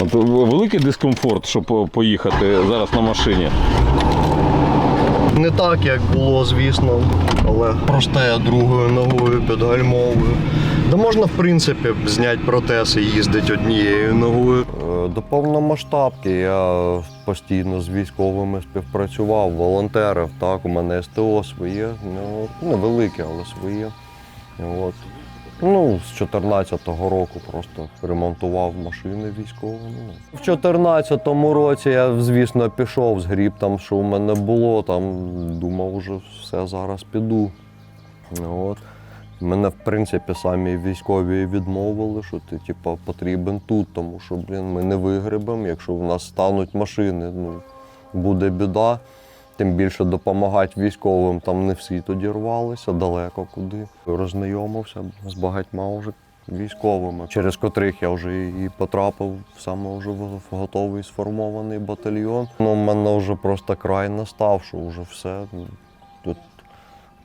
От великий дискомфорт, щоб поїхати зараз на машині. Не так, як було, звісно, але просте другою ногою підгальмовую. Да можна, в принципі, зняти протез і їздити однією ногою. Е, До повномасштабки я постійно з військовими співпрацював, волонтерив. Так, у мене СТО своє, ну, невелике, але своє. От. Ну, з 14-го року просто ремонтував машини військові. Ну. В 14-му році я, звісно, пішов, згріб там, що у мене було, там думав, вже все зараз піду. От. Мене, в принципі, самі військові відмовили, що ти типа, потрібен тут, тому що блін, ми не вигребемо, якщо в нас стануть машини, ну, буде біда. Тим більше допомагати військовим там не всі тоді рвалися, далеко куди. Рознайомився з багатьма вже військовими, через котрих я вже і потрапив саме вже в готовий сформований батальйон. Ну, у мене вже просто край настав, що вже все. Тут,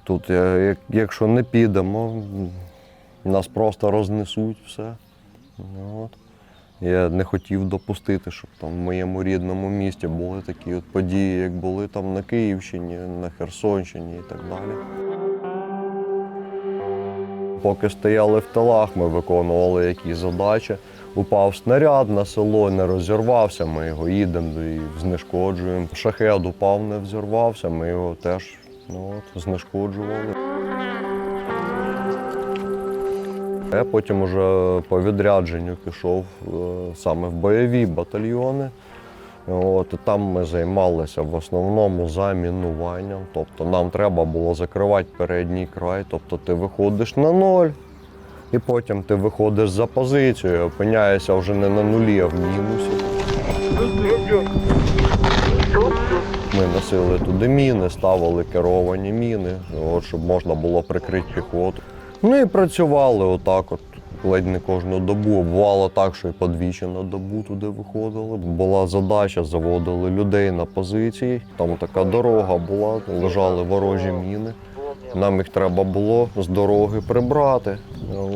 тут я- як- якщо не підемо, нас просто рознесуть все. От. Я не хотів допустити, щоб там в моєму рідному місті були такі от події, як були там на Київщині, на Херсонщині і так далі. Поки стояли в тилах, ми виконували якісь задачі. Упав снаряд на село, не розірвався, ми його їдемо і знешкоджуємо. Шахет упав, не взірвався, ми його теж ну, от, знешкоджували. Я потім уже по відрядженню пішов е, саме в бойові батальйони. От, і там ми займалися в основному замінуванням. Тобто нам треба було закривати передній край. Тобто ти виходиш на ноль, і потім ти виходиш за позицію, опиняєшся вже не на нулі, а в мінусі. Ми носили туди міни, ставили керовані міни, от, щоб можна було прикрити піхоту. Ну і працювали отак, от ледь не кожну добу. Бувало так, що і подвічі на добу туди виходили. Була задача, заводили людей на позиції. Там така дорога була, лежали ворожі міни. Нам їх треба було з дороги прибрати,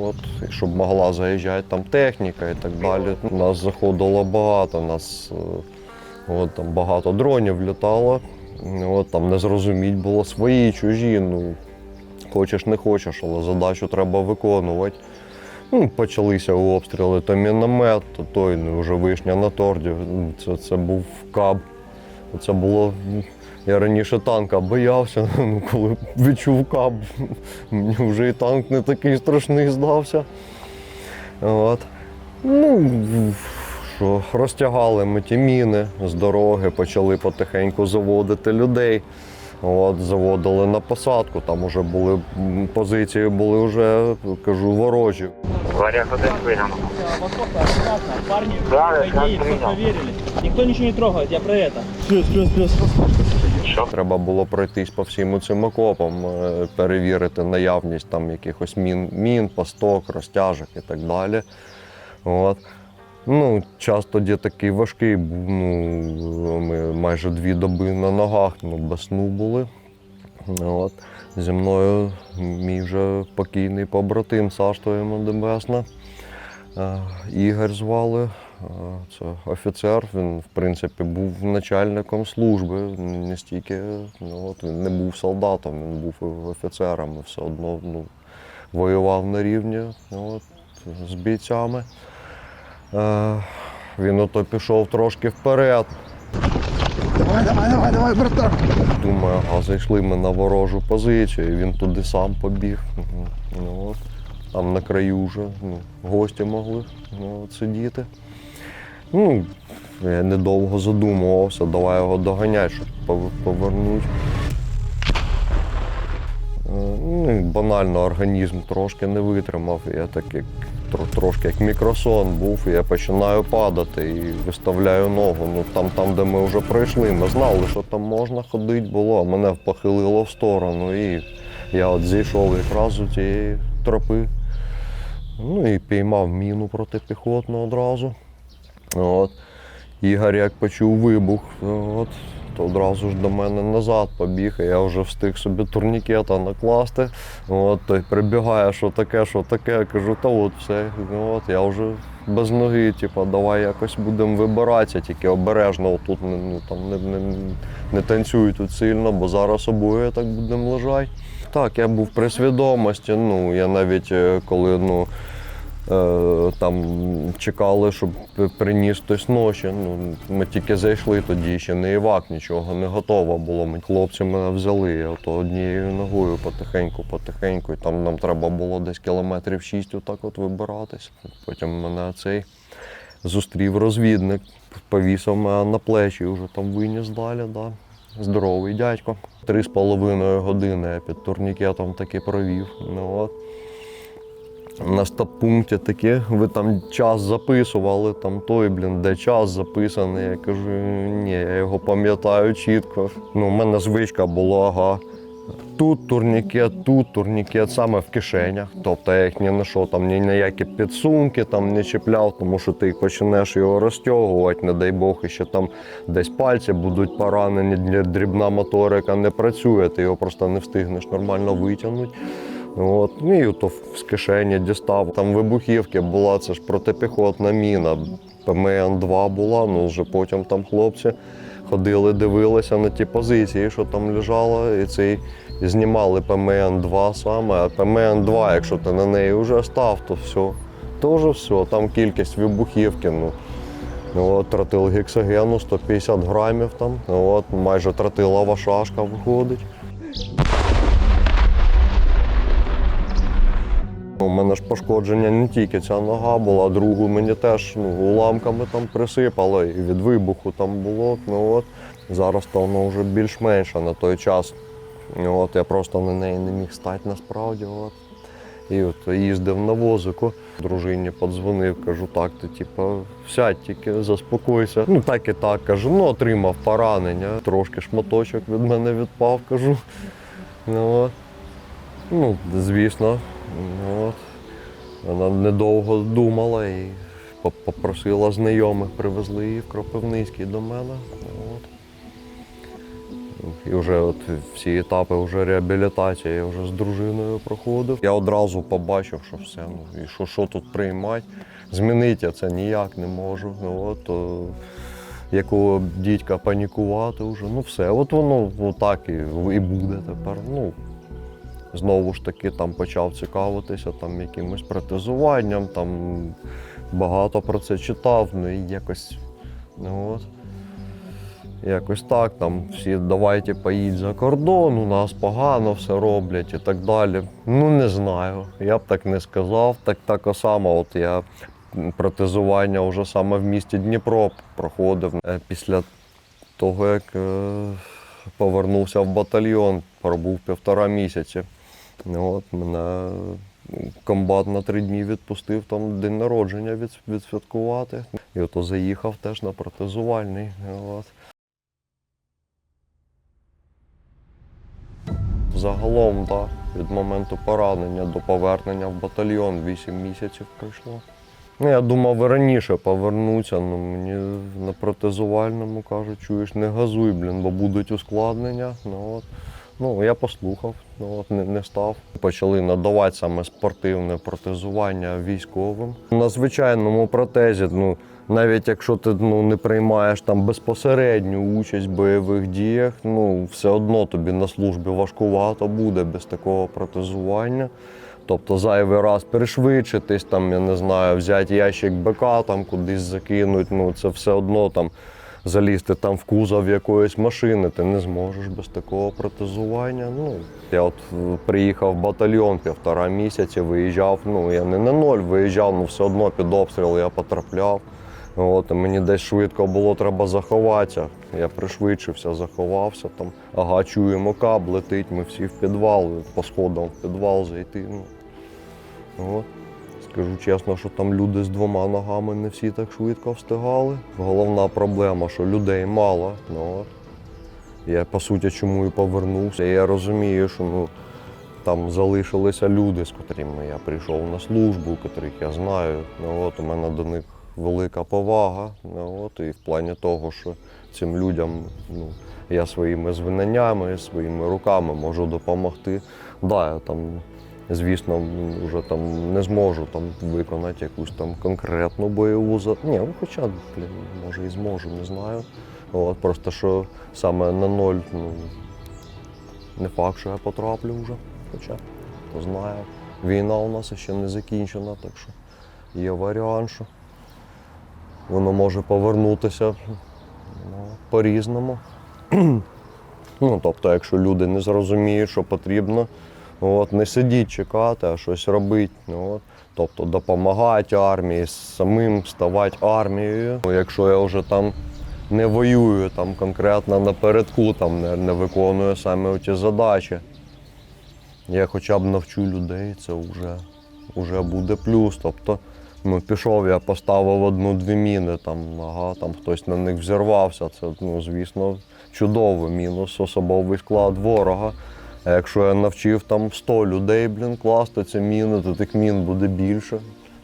от, щоб могла заїжджати там техніка і так далі. Нас заходило багато, нас е, от, там багато дронів літало. От, там не зрозуміть було свої, чужі. Ну, хочеш не хочеш, але задачу треба виконувати. Ну, почалися обстріли, то міномет, то той ну, вже вишня на торді. Це, це був каб. Це було. Я раніше танка боявся, ну, коли відчув каб, мені вже і танк не такий страшний здався. От. Ну, що, розтягали ми ті міни з дороги, почали потихеньку заводити людей. От, заводили на посадку, там вже були позиції, були вже, кажу, ворожі. Варяг один все принял. проверили. Никто ничего не трогает, я про это. Плюс, плюс, плюс. Треба було пройтись по всім цим окопам, е, перевірити наявність там якихось мін, мін, пасток, розтяжок і так далі. От. Ну, час тоді такий важкий. Ну, ми майже дві доби на ногах, ну, без сну були. От. Зі мною мій вже покійний побратим Сашто йому небесна. Е, Ігор звали. Е, Це офіцер. Він, в принципі, був начальником служби. Не стільки, ну, от, він не був солдатом, він був офіцером. Все одно ну, воював на рівні от, з бійцями. Е, Він ото пішов трошки вперед. Давай, давай, давай, давай, братан. Думаю, ага, зайшли ми на ворожу позицію, і він туди сам побіг. Ну, от. Там на краю вже ну, гості могли ну, от, сидіти. Ну, я недовго задумувався, давай його доганяти, щоб повернути. Е, Ну, банально організм трошки не витримав. Я так як трошки як мікросон був, і я починаю падати і виставляю ногу. Ну там, там, де ми вже пройшли, ми знали, що там можна ходити було, а мене похилило в сторону. І я от зійшов якраз з цієї тропи. Ну і піймав міну протипіхотну одразу. От. Ігор як почув вибух, от, от, одразу ж до мене назад побіг, і я вже встиг собі турнікета накласти. От, той прибігає, що таке, що таке. Кажу, та от все. От, я вже без ноги, типу, давай якось будемо вибиратися, тільки обережно отут не, ну, там, не, не, не танцюй тут сильно, бо зараз обоє так будемо лежати. Так, я був при свідомості. Ну, я навіть е, коли ну, там чекали, щоб приніс хтось ночі. Ну, ми тільки зайшли тоді, ще не івак, нічого не готово було. Ми хлопці мене взяли, я то однією ногою потихеньку, потихеньку. І там нам треба було десь кілометрів шість отак от вибиратись. Потім мене цей зустрів розвідник, повісив мене на плечі, вже там виніс далі. Да. Здоровий дядько. Три з половиною години я під турнікетом таки провів. Ну, от. На стоп-пункті таке, ви там час записували, там той, блін, де час записаний. Я кажу, ні, я його пам'ятаю чітко. Ну, у мене звичка була, ага. Тут турнікет, тут турнікет, саме в кишенях. Тобто я їх ні на що там, ні на які підсумки там не чіпляв, тому що ти почнеш його розтягувати, не дай Бог, і ще там десь пальці будуть поранені, дрібна моторика не працює, ти його просто не встигнеш нормально витягнути. От, ну і то з кишені дістав. Там вибухівки була, це ж протипіхотна міна. ПМН-2 була, ну вже потім там хлопці ходили, дивилися на ті позиції, що там лежало, і цей і знімали ПМН-2 саме. А ПМН-2, якщо ти на неї вже став, то все. Вже все, там кількість вибухівки. Ну, от, тротилгексогену 150 грамів там, от, майже тротилова шашка виходить. У мене ж пошкодження не тільки ця нога була, другу мені теж ну, уламками там присипало, і від вибуху там було. Ну, от. Зараз то воно вже більш-менш а на той час. Ну, от, я просто на неї не міг стати насправді. От. І от їздив на возику, дружині подзвонив, кажу, так, ти типу, сядь тільки, заспокойся. Ну так і так кажу, ну отримав поранення, трошки шматочок від мене відпав, кажу. Ну, от. Ну звісно, от. вона недовго думала і попросила знайомих, привезли її в Кропивницький до мене. От. І вже от всі етапи вже реабілітації я вже з дружиною проходив. Я одразу побачив, що все, ну і що, що тут приймати. Змінити я це ніяк не можу. От, то, якого дідька панікувати вже. Ну все, от воно отак і, і буде тепер. Ну, знову ж таки там почав цікавитися там якимось протезуванням, там багато про це читав, ну і якось. Ну, от. Якось так, там всі давайте поїдь за кордон, у нас погано все роблять і так далі. Ну не знаю. Я б так не сказав. Так так само, от я протезування вже саме в місті Дніпро проходив Е, після того, як е, повернувся в батальйон, пробув півтора місяці. От мене комбат на три дні відпустив там день народження від, відсвяткувати. І ото заїхав теж на протезувальний. От. Загалом, так, від моменту поранення до повернення в батальйон 8 місяців пройшло. Ну, я думав раніше повернутися, ну мені на протезувальному кажуть, чуєш, не газуй, блін, бо будуть ускладнення. Ну, от. Ну я послухав, ну, от, не, не став. Почали надавати саме спортивне протезування військовим. На звичайному протезі, ну, навіть якщо ти ну, не приймаєш там безпосередню участь в бойових діях, ну все одно тобі на службі важкувато буде без такого протезування. Тобто зайвий раз перешвидшитись, там, я не знаю, взяти ящик БК, там кудись закинуть, ну це все одно там залізти там в кузов якоїсь машини, ти не зможеш без такого протезування. Ну, я от е, приїхав в батальйон півтора місяці, виїжджав, ну я не на ноль виїжджав, ну все одно під обстріл я потрапляв. От, мені десь швидко було треба заховатися. Я пришвидшився, заховався там. Ага, чуємо каб, летить, ми всі в підвал, по сходам в підвал зайти. Ну. От. Скажу чесно, що там люди з двома ногами не всі так швидко встигали. Головна проблема, що людей мало. Ну. Я по суті чому і повернувся. Я розумію, що ну, там залишилися люди, з котрими я прийшов на службу, котрих я знаю. Ну, от, у мене до них велика повага. Ну, От, і в плані того, що цим людям ну, я своїми знаннями, своїми руками можу допомогти. Да, я там, звісно, вже там не зможу там виконати якусь там конкретну бойову за. Ні, ну хоча, блін, може і зможу, не знаю. От, просто що саме на ноль, ну, не факт, що я потраплю вже. Хоча, хто знає. Війна у нас ще не закінчена, так що є варіант, що воно може повернутися ну, по-різному. ну, тобто, якщо люди не зрозуміють, що потрібно, от, не сидіть чекати, а щось робити. Ну, от. Тобто допомагати армії, самим ставати армією. Ну, Якщо я вже там не воюю там, конкретно напередку, там, не, не виконую саме ті задачі, я хоча б навчу людей, це вже, вже буде плюс. Тобто, ну, пішов, я поставив одну-дві міни, там, ага, там хтось на них взірвався. Це, ну, звісно, чудовий мінус, особовий склад ворога. А якщо я навчив там 100 людей, блін, класти ці міни, то тих мін буде більше.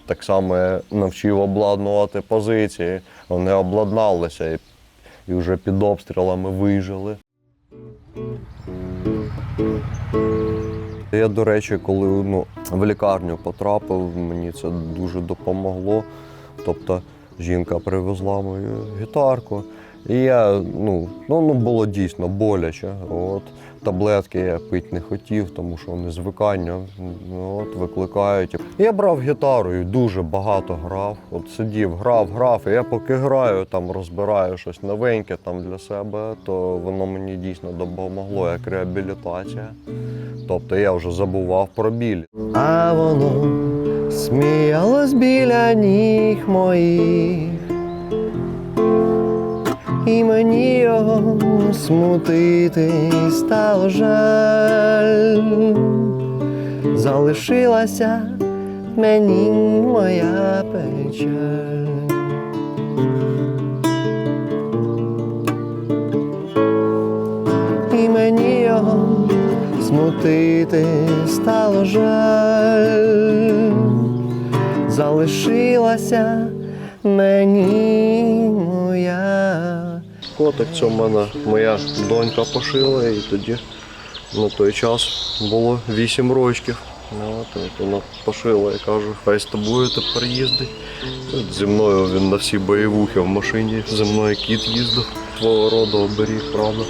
Так само я навчив обладнувати позиції. Вони обладналися і, і вже під обстрілами вижили. Я, до речі, коли ну, в лікарню потрапив, мені це дуже допомогло. Тобто жінка привезла мою гітарку. І я, ну, ну, ну було дійсно боляче. От. Таблетки я пити не хотів, тому що вони звикання ну, от, викликають. Я брав гітару і дуже багато грав. От сидів, грав, грав. І я поки граю, там розбираю щось новеньке там для себе, то воно мені дійсно допомогло як реабілітація. Тобто я вже забував про біль. А воно сміялось біля ніг моїх. І мені його смутити стало жаль. Залишилася мені моя печаль. І мені його смутити стало жаль. Залишилася мені. Котик це в мене моя донька пошила, і тоді на той час було 8 років. Ну, от, от вона пошила і каже, хай з тобою тепер їздить. От Зі мною він на всі бойовухи в машині, зі мною кіт їздив. свого роду оберіг, правда.